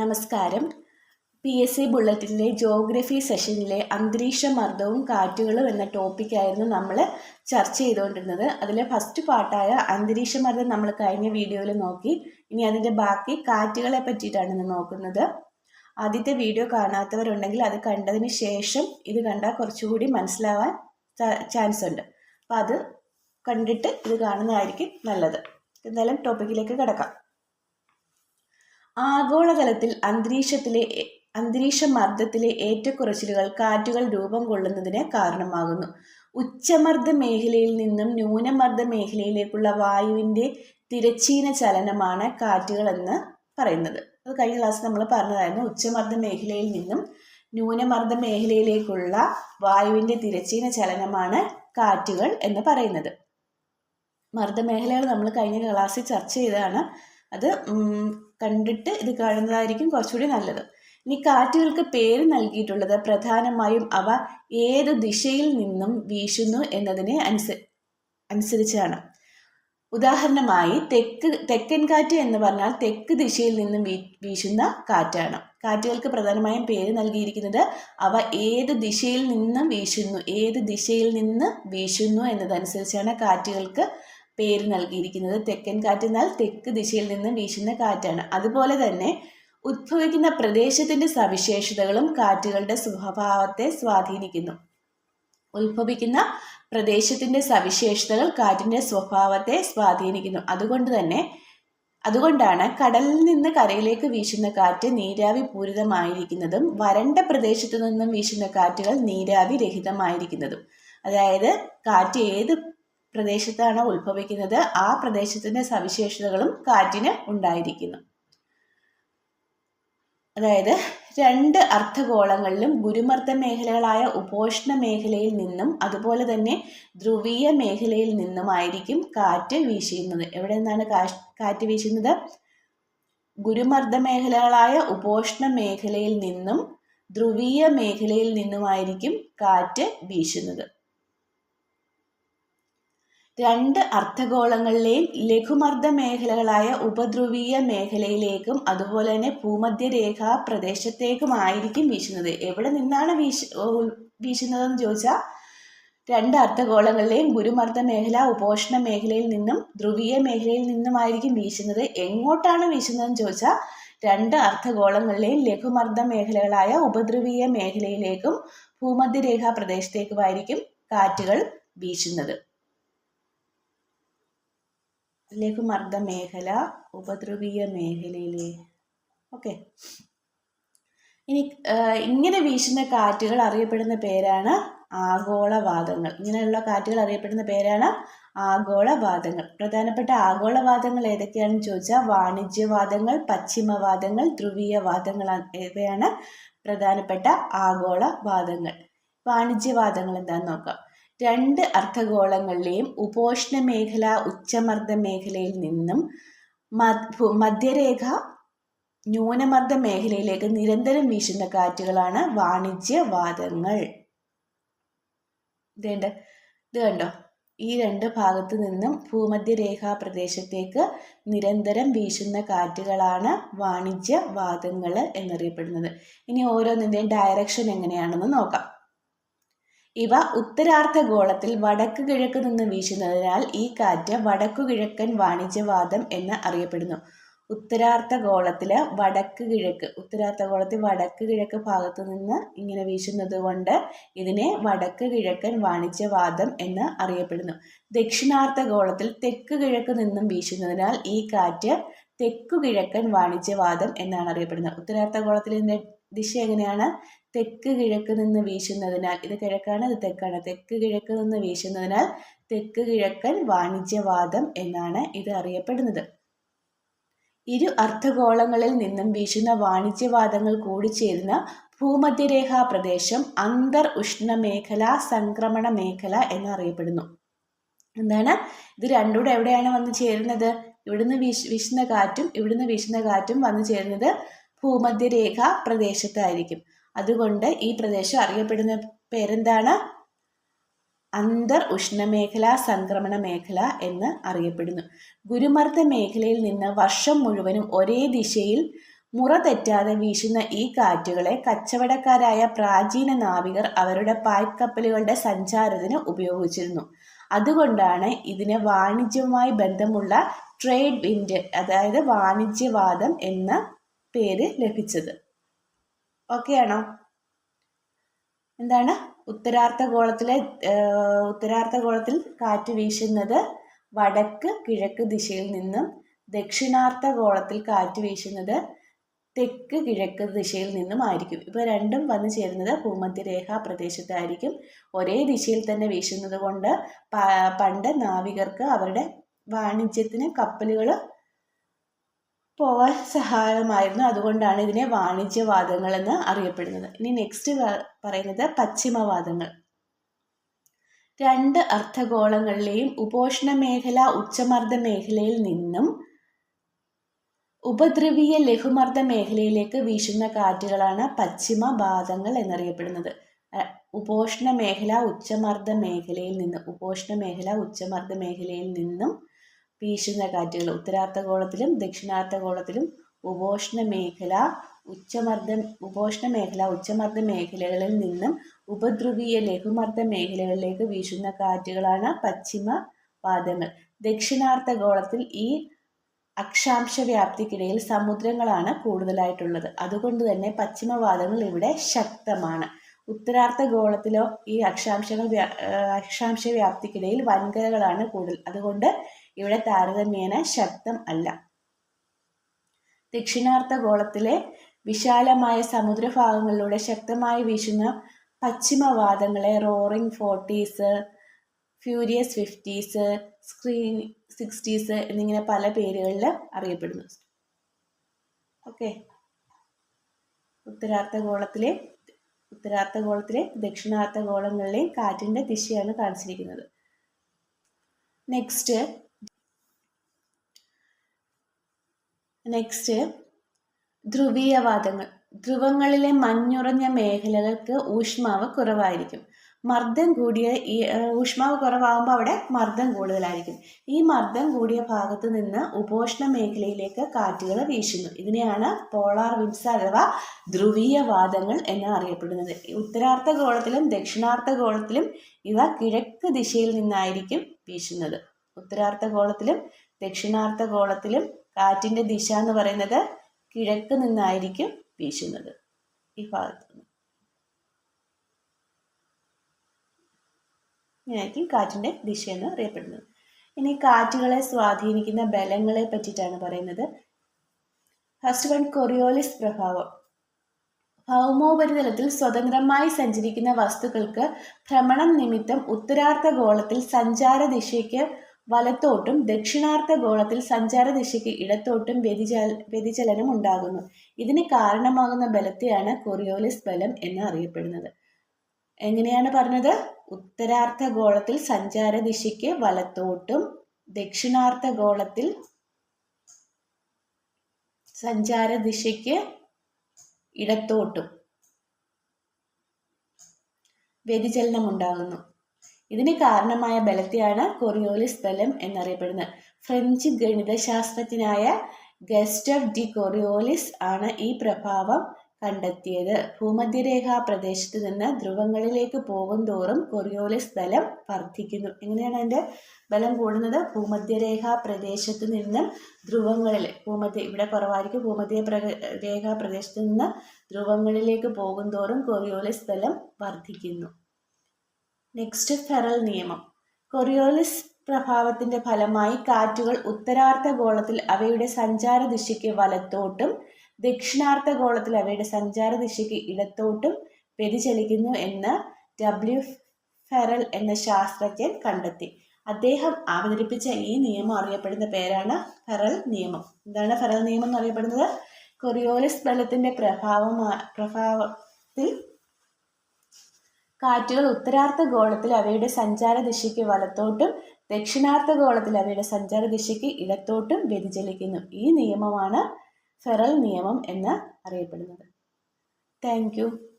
നമസ്കാരം. P S C ബുള്ളറ്റിന്റെ geography സെഷനിലെ അന്തരീക്ഷ മർദ്ദവും കാറ്റുകളും എന്ന ടോപ്പിക്കായിരുന്നു നമ്മൾ ചർച്ച ചെയ്തുകൊണ്ടിരുന്നത്. അതിലെ ഫസ്റ്റ് പാർട്ടായ അന്തരീക്ഷ മർദ്ദം നമ്മൾ കഴിഞ്ഞ വീഡിയോയിൽ നോക്കി. ഇനി അതിന്റെ ബാക്കി കാറ്റുകളെ പറ്റിയിട്ടാണ് ഇന്ന് നോക്കുന്നത്. ആദ്യത്തെ വീഡിയോ കാണാത്തവരുണ്ടെങ്കിൽ അത് കണ്ടതിന് ശേഷം ഇത് കണ്ടാൽ കുറച്ചുകൂടി മനസ്സിലാവാൻ ചാൻസ് ഉണ്ട്. അപ്പോൾ അത് കണ്ടിട്ട് ഇത് കാണുന്നതായിരിക്കും നല്ലത്. എന്തായാലും ടോപ്പിക്കിലേക്ക് കിടക്കാം. ആഗോളതലത്തിൽ അന്തരീക്ഷത്തിലെ അന്തരീക്ഷ മർദ്ദത്തിലെ ഏറ്റക്കുറച്ചിലുകൾ കാറ്റുകൾ രൂപം കൊള്ളുന്നതിന് കാരണമാകുന്നു. ഉച്ചമർദ്ദ മേഖലയിൽ നിന്നും ന്യൂനമർദ്ദ മേഖലയിലേക്കുള്ള വായുവിന്റെ തിരച്ചീന ചലനമാണ് കാറ്റുകൾ എന്ന് പറയുന്നത്. അത് കഴിഞ്ഞ ക്ലാസ് നമ്മൾ പറഞ്ഞതായിരുന്നു ഉച്ചമർദ്ദ മേഖലയിൽ നിന്നും ന്യൂനമർദ്ദ മേഖലയിലേക്കുള്ള വായുവിന്റെ തിരച്ചീന ചലനമാണ് കാറ്റുകൾ എന്ന് പറയുന്നത്. മർദ്ദമേഖലകൾ നമ്മൾ കഴിഞ്ഞ ക്ലാസ്സിൽ ചർച്ച ചെയ്തതാണ്. അത് കണ്ടിട്ട് ഇത് കാണുന്നതായിരിക്കും കുറച്ചുകൂടി നല്ലത്. ഇനി കാറ്റുകൾക്ക് പേര് നൽകിയിട്ടുള്ളത് പ്രധാനമായും അവ ഏത് ദിശയിൽ നിന്നും വീശുന്നു എന്നതിനെ അനുസ അനുസരിച്ചാണ്. ഉദാഹരണമായി തെക്ക് തെക്കൻ കാറ്റ് എന്ന് പറഞ്ഞാൽ തെക്ക് ദിശയിൽ നിന്നും വീശുന്ന കാറ്റാണ്. കാറ്റുകൾക്ക് പ്രധാനമായും പേര് നൽകിയിരിക്കുന്നത് അവ ഏത് ദിശയിൽ നിന്നും വീശുന്നു ഏത് ദിശയിൽ നിന്ന് വീശുന്നു എന്നതനുസരിച്ചാണ് കാറ്റുകൾക്ക് പേര് നൽകിയിരിക്കുന്നത് തെക്കൻ കാറ്റ് എന്നാൽ തെക്ക് ദിശയിൽ നിന്ന് വീശുന്ന കാറ്റാണ്. അതുപോലെ തന്നെ ഉദ്ഭവിക്കുന്ന പ്രദേശത്തിന്റെ സവിശേഷതകളും കാറ്റുകളുടെ സ്വഭാവത്തെ സ്വാധീനിക്കുന്നു. ഉത്ഭവിക്കുന്ന പ്രദേശത്തിന്റെ സവിശേഷതകൾ കാറ്റിന്റെ സ്വഭാവത്തെ സ്വാധീനിക്കുന്നു. അതുകൊണ്ട് തന്നെ അതുകൊണ്ടാണ് കടലിൽ നിന്ന് കരയിലേക്ക് വീശുന്ന കാറ്റ് നീരാവി പൂരിതമായിരിക്കുന്നതും വരണ്ട പ്രദേശത്തു നിന്നും വീശുന്ന കാറ്റുകൾ നീരാവി രഹിതമായിരിക്കുന്നതും. അതായത് കാറ്റ് ഏത് പ്രദേശത്താണ് ഉത്ഭവിക്കുന്നത്. ആ പ്രദേശത്തിന്റെ സവിശേഷതകളും കാറ്റിന് ഉണ്ടായിരിക്കുന്നു. അതായത് രണ്ട് അർദ്ധഗോളങ്ങളിലും ഗുരുമർദ്ദ മേഖലകളായ ഉപോഷ്ണ മേഖലയിൽ നിന്നും അതുപോലെ തന്നെ ധ്രുവീയ മേഖലയിൽ നിന്നുമായിരിക്കും കാറ്റ് വീശുന്നത് എവിടെ നിന്നാണ് കാറ്റ് വീശുന്നത്? ഗുരുമർദ്ദ മേഖലകളായ ഉപോഷ്ണ മേഖലയിൽ നിന്നും ധ്രുവീയ മേഖലയിൽ നിന്നുമായിരിക്കും കാറ്റ് വീശുന്നത്. രണ്ട് അർദ്ധഗോളങ്ങളിലെയും ലഘുമർദ്ദ മേഖലകളായ ഉപധ്രുവീയ മേഖലയിലേക്കും അതുപോലെ തന്നെ ഭൂമധ്യരേഖാ പ്രദേശത്തേക്കുമായിരിക്കും വീശുന്നത്. എവിടെ നിന്നാണ് വീശ വീശുന്നതെന്ന് ചോദിച്ചാൽ രണ്ട് അർദ്ധഗോളങ്ങളിലെയും ഗുരുമർദ്ദ മേഖല ഉപോഷ്ണ മേഖലയിൽ നിന്നും ധ്രുവീയ മേഖലയിൽ നിന്നുമായിരിക്കും വീശുന്നത്. എങ്ങോട്ടാണ് വീശുന്നതെന്ന് ചോദിച്ചാൽ രണ്ട് അർദ്ധഗോളങ്ങളിലെയും ലഘുമർദ്ദ മേഖലകളായ ഉപധ്രുവീയ മേഖലയിലേക്കും ഭൂമധ്യരേഖാ പ്രദേശത്തേക്കുമായിരിക്കും കാറ്റുകൾ വീശുന്നത്. ലഘുമർദ്ദ മേഖല ഉപദ്രവീയ മേഖലയിലെ. ഓക്കെ. ഇനി ഇങ്ങനെ വീശുന്ന കാറ്റുകൾ അറിയപ്പെടുന്ന പേരാണ് ആഗോളവാദങ്ങൾ. ഇങ്ങനെയുള്ള കാറ്റുകൾ അറിയപ്പെടുന്ന പേരാണ് ആഗോളവാദങ്ങൾ. പ്രധാനപ്പെട്ട ആഗോളവാദങ്ങൾ ഏതൊക്കെയാണെന്ന് ചോദിച്ചാൽ വാണിജ്യവാദങ്ങൾ പശ്ചിമവാദങ്ങൾ ധ്രുവീയവാദങ്ങൾ ഇവയാണ് പ്രധാനപ്പെട്ട ആഗോളവാദങ്ങൾ. വാണിജ്യവാദങ്ങൾ എന്താണെന്ന് നോക്കാം. രണ്ട് അർദ്ധഗോളങ്ങളിലെയും ഉപോഷ്ണ മേഖല ഉച്ചമർദ്ദ മേഖലയിൽ നിന്നും മധ്യരേഖ ന്യൂനമർദ്ദ മേഖലയിലേക്ക് നിരന്തരം വീശുന്ന കാറ്റുകളാണ് വാണിജ്യവാദങ്ങൾ ഇതേണ്ട ഇത് കണ്ടോ? ഈ രണ്ട് ഭാഗത്തു നിന്നും ഭൂമധ്യരേഖാ പ്രദേശത്തേക്ക് നിരന്തരം വീശുന്ന കാറ്റുകളാണ് വാണിജ്യവാദങ്ങൾ എന്നറിയപ്പെടുന്നത്. ഇനി ഓരോന്നിന്റെയും ഡയറക്ഷൻ എങ്ങനെയാണെന്ന് നോക്കാം. ഇവ ഉത്തരാർദ്ധഗോളത്തിൽ വടക്ക് കിഴക്ക് നിന്ന് വീശുന്നതിനാൽ ഈ കാറ്റ് വടക്കു കിഴക്കൻ വാണിജ്യവാദം എന്ന് അറിയപ്പെടുന്നു. ഉത്തരാർദ്ധഗോളത്തിലെ വടക്ക് കിഴക്ക് ഉത്തരാർദ്ധഗോളത്തിൽ വടക്ക് കിഴക്ക് ഭാഗത്ത് നിന്ന് ഇങ്ങനെ വീശുന്നത് കൊണ്ട് ഇതിനെ വടക്ക് കിഴക്കൻ വാണിജ്യവാദം എന്ന് അറിയപ്പെടുന്നു. ദക്ഷിണാർദ്ധഗോളത്തിൽ തെക്ക് കിഴക്ക് നിന്നും വീശുന്നതിനാൽ ഈ കാറ്റ് തെക്കു കിഴക്കൻ വാണിജ്യവാദം എന്നാണ് അറിയപ്പെടുന്നത്. ഉത്തരാർദ്ധഗോളത്തിൽ ഇതിന്റെ ദിശ എങ്ങനെയാണ്? തെക്ക് കിഴക്ക് നിന്ന് വീശുന്നതിനാൽ ഇത് കിഴക്കാണ് ഇത് തെക്കാണ്. തെക്ക് കിഴക്ക് നിന്ന് വീശുന്നതിനാൽ തെക്ക് കിഴക്കൻ വാണിജ്യവാദം എന്നാണ് ഇത് അറിയപ്പെടുന്നത്. ഇരു അർദ്ധഗോളങ്ങളിൽ നിന്നും വീശുന്ന വാണിജ്യവാദങ്ങൾ കൂടിച്ചേരുന്ന ഭൂമധ്യരേഖാ പ്രദേശം അന്തർ ഉഷ്ണമേഖല സംക്രമണ മേഖല എന്നറിയപ്പെടുന്നു എന്താണ്? ഇത് രണ്ടുകൂടെ എവിടെയാണ് വന്നു ചേരുന്നത്? ഇവിടുന്ന് വീശ് വീശുന്ന കാറ്റും ഇവിടുന്ന് വീശുന്ന കാറ്റും വന്നു ചേരുന്നത് ഭൂമധ്യരേഖ പ്രദേശത്തായിരിക്കും. അതുകൊണ്ട് ഈ പ്രദേശം അറിയപ്പെടുന്ന പേരെന്താണ്? അന്തർ ഉഷ്ണമേഖല സംക്രമണ മേഖല എന്ന് അറിയപ്പെടുന്നു. ഗുരുമർദ്ദ മേഖലയിൽ നിന്ന് വർഷം മുഴുവനും ഒരേ ദിശയിൽ മുറ തെറ്റാതെ വീശുന്ന ഈ കാറ്റുകളെ കച്ചവടക്കാരായ പ്രാചീന നാവികർ അവരുടെ പായ്ക്കപ്പലുകളുടെ സഞ്ചാരത്തിന് ഉപയോഗിച്ചിരുന്നു. അതുകൊണ്ടാണ് ഇതിന് വാണിജ്യവുമായി ബന്ധമുള്ള ട്രേഡ് വിൻഡ് അതായത് വാണിജ്യവാദം എന്ന പേര് ലഭിച്ചത്. ആണോ? എന്താണ്? ഉത്തരാർദ്ധഗോളത്തിലെ ഉത്തരാർദ്ധഗോളത്തിൽ കാറ്റ് വീശുന്നത് വടക്ക് കിഴക്ക് ദിശയിൽ നിന്നും ദക്ഷിണാർദ്ധഗോളത്തിൽ കാറ്റ് വീശുന്നത് തെക്ക് കിഴക്ക് ദിശയിൽ നിന്നും ആയിരിക്കും. ഇപ്പോൾ രണ്ടും വന്നു ചേരുന്നത് ഭൂമധ്യരേഖാ പ്രദേശത്തായിരിക്കും. ഒരേ ദിശയിൽ തന്നെ വീശുന്നത് കൊണ്ട് പണ്ട് നാവികർക്ക് അവരുടെ വാണിജ്യത്തിന് കപ്പലുകൾ പോകാൻ സഹായമായിരുന്നു അതുകൊണ്ടാണ് ഇതിനെ വാണിജ്യവാദങ്ങൾ എന്ന് അറിയപ്പെടുന്നത്. ഇനി നെക്സ്റ്റ് പറയുന്നത് പശ്ചിമവാദങ്ങൾ. രണ്ട് അർദ്ധഗോളങ്ങളിലെയും ഉപോഷ്ണ മേഖല ഉച്ചമർദ്ദ മേഖലയിൽ നിന്നും ഉപദ്രവീയ ലഘുമർദ്ദ മേഖലയിലേക്ക് വീശുന്ന കാറ്റുകളാണ് പശ്ചിമവാദങ്ങൾ എന്നറിയപ്പെടുന്നത്. ഉപോഷ്ണ മേഖല ഉച്ചമർദ്ദ മേഖലയിൽ നിന്ന് ഉപോഷ്ണ മേഖല ഉച്ചമർദ്ദ മേഖലയിൽ നിന്നും വീശുന്ന കാറ്റുകൾ. ഉത്തരാർദ്ധഗോളത്തിലും ദക്ഷിണാർദ്ധഗോളത്തിലും ഉപോഷ്ണ മേഖല ഉച്ചമർദ്ദ ഉപോഷ്ണ മേഖല ഉച്ചമർദ്ദ മേഖലകളിൽ നിന്നും ഉപദ്രുവീയ ലഘുമർദ്ദ മേഖലകളിലേക്ക് വീശുന്ന കാറ്റുകളാണ് പശ്ചിമ വാദങ്ങൾ ദക്ഷിണാർദ്ധഗോളത്തിൽ ഈ അക്ഷാംശ വ്യാപ്തിക്കിടയിൽ സമുദ്രങ്ങളാണ് കൂടുതലായിട്ടുള്ളത്. അതുകൊണ്ട് തന്നെ പശ്ചിമവാദങ്ങൾ ഇവിടെ ശക്തമാണ്. ഉത്തരാർദ്ധഗോളത്തിലോ ഈ അക്ഷാംശങ്ങൾ അക്ഷാംശ വ്യാപ്തിക്കിടയിൽ വൻകരകളാണ് കൂടുതൽ. അതുകൊണ്ട് ഇവിടെ താരതമ്യേന ശക്തം അല്ല. ദക്ഷിണാർത്ഥ ഗോളത്തിലെ വിശാലമായ സമുദ്രഭാഗങ്ങളിലൂടെ ശക്തമായി വീശുന്ന പശ്ചിമവാദങ്ങളെ roaring forties furious fifties screaming sixties എന്നിങ്ങനെ പല പേരുകളിൽ അറിയപ്പെടുന്നു. ഓക്കെ. ഉത്തരാർദ്ധഗോളത്തിലെ ഉത്തരാർദ്ധഗോളത്തിലെ ദക്ഷിണാർദ്ധഗോളങ്ങളിലെയും കാറ്റിന്റെ ദിശയാണ് കാണിച്ചിരിക്കുന്നത്. Next next ധ്രുവീയവാദങ്ങൾ. ധ്രുവങ്ങളിലെ മഞ്ഞുറഞ്ഞ മേഖലകൾക്ക് ഊഷ്മാവ് കുറവായിരിക്കും. മർദ്ദം കൂടിയ ഈ ഊഷ്മാവ് കുറവാകുമ്പോൾ അവിടെ മർദ്ദം കൂടുതലായിരിക്കും. ഈ മർദ്ദം കൂടിയ ഭാഗത്ത് നിന്ന് ഉപോഷ്ണ മേഖലയിലേക്ക് കാറ്റുകൾ വീശുന്നു. ഇതിനെയാണ് പോളാർ വിൻസ് അഥവാ ധ്രുവീയവാദങ്ങൾ എന്ന് അറിയപ്പെടുന്നത്. ഉത്തരാർദ്ധഗോളത്തിലും ദക്ഷിണാർദ്ധഗോളത്തിലും ഇവ കിഴക്ക് ദിശയിൽ നിന്നായിരിക്കും വീശുന്നത്. ഉത്തരാർദ്ധഗോളത്തിലും ദക്ഷിണാർദ്ധഗോളത്തിലും കാറ്റിന്റെ ദിശ എന്ന് പറയുന്നത് കിഴക്ക് നിന്നായിരിക്കും വീശുന്നത്. ഈ ഭാഗത്ത് ഇങ്ങനെയായിരിക്കും കാറ്റിന്റെ ദിശ എന്ന് അറിയപ്പെടുന്നത്. ഇനി കാറ്റുകളെ സ്വാധീനിക്കുന്ന ബലങ്ങളെ പറ്റിയിട്ടാണ് പറയുന്നത്. ഫസ്റ്റ് വൺ കൊറിയോലിസ് പ്രഭാവം. ഭൗമോപരിതലത്തിൽ സ്വതന്ത്രമായി സഞ്ചരിക്കുന്ന വസ്തുക്കൾക്ക് ഭ്രമണം നിമിത്തം ഉത്തരാർദ്ധഗോളത്തിൽ സഞ്ചാര ദിശയ്ക്ക് വലത്തോട്ടും ദക്ഷിണാർദ്ധഗോളത്തിൽ സഞ്ചാര ദിശയ്ക്ക് ഇടത്തോട്ടും വ്യതിചല വ്യതിചലനം ഉണ്ടാകുന്നു. ഇതിന് കാരണമാകുന്ന ബലത്തെയാണ് കൊറിയോലിസ് ബലം എന്ന് അറിയപ്പെടുന്നത്. എങ്ങനെയാണ് പറഞ്ഞത്? ഉത്തരാർദ്ധഗോളത്തിൽ സഞ്ചാര ദിശയ്ക്ക് വലത്തോട്ടും ദക്ഷിണാർദ്ധഗോളത്തിൽ സഞ്ചാര ദിശയ്ക്ക് ഇടത്തോട്ടും വ്യതിചലനം ഉണ്ടാകുന്നു. ഇതിന് കാരണമായ ബലത്തെയാണ് കൊറിയോലിസ് ബലം എന്നറിയപ്പെടുന്നത്. ഫ്രഞ്ച് ഗണിതശാസ്ത്രജ്ഞനായ ഗസ്റ്റഫ് ഡി കൊറിയോലിസ് ആണ് ഈ പ്രഭാവം കണ്ടെത്തിയത്. ഭൂമധ്യരേഖാ പ്രദേശത്ത് നിന്ന് ധ്രുവങ്ങളിലേക്ക് തോറും കൊറിയോലിസ് ബലം വർദ്ധിക്കുന്നു. എങ്ങനെയാണ് അതിന്റെ ബലം കൂടുന്നത്? ഭൂമധ്യരേഖാ പ്രദേശത്ത് നിന്നും ധ്രുവങ്ങളിൽ ഭൂമധ്യ ഇവിടെ കുറവായിരിക്കും ഭൂമധ്യ രേഖാ പ്രദേശത്ത് നിന്ന് ധ്രുവങ്ങളിലേക്ക് തോറും കൊറിയോലിസ് ബലം വർദ്ധിക്കുന്നു. നെക്സ്റ്റ് ഫെറൽ നിയമം. കൊറിയോലിസ് പ്രഭാവത്തിന്റെ ഫലമായി കാറ്റുകൾ ഉത്തരാർദ്ധഗോളത്തിൽ അവയുടെ സഞ്ചാര ദിശയ്ക്ക് വലത്തോട്ടും ദക്ഷിണാർദ്ധഗോളത്തിൽ അവയുടെ സഞ്ചാര ദിശയ്ക്ക് ഇടത്തോട്ടും വ്യതിചലിക്കുന്നു എന്ന് ഡബ്ല്യു ഫെറൽ എന്ന ശാസ്ത്രജ്ഞൻ കണ്ടെത്തി. അദ്ദേഹം അവതരിപ്പിച്ച ഈ നിയമം അറിയപ്പെടുന്ന പേരാണ് ഫെറൽ നിയമം. എന്താണ് ഫെറൽ നിയമം എന്ന് അറിയപ്പെടുന്നത് കൊറിയോലിസ് ബലത്തിന്റെ പ്രഭാവമാ പ്രഭാവത്തിൽ കാറ്റുകൾ ഉത്തരാർദ്ധഗോളത്തിൽ അവയുടെ സഞ്ചാര ദിശയ്ക്ക് വലത്തോട്ടും ദക്ഷിണാർദ്ധഗോളത്തിൽ അവയുടെ സഞ്ചാര ദിശയ്ക്ക് ഇടത്തോട്ടും വ്യതിചലിക്കുന്നു. ഈ നിയമമാണ് ഫെറൽ നിയമം എന്ന് അറിയപ്പെടുന്നത്. താങ്ക്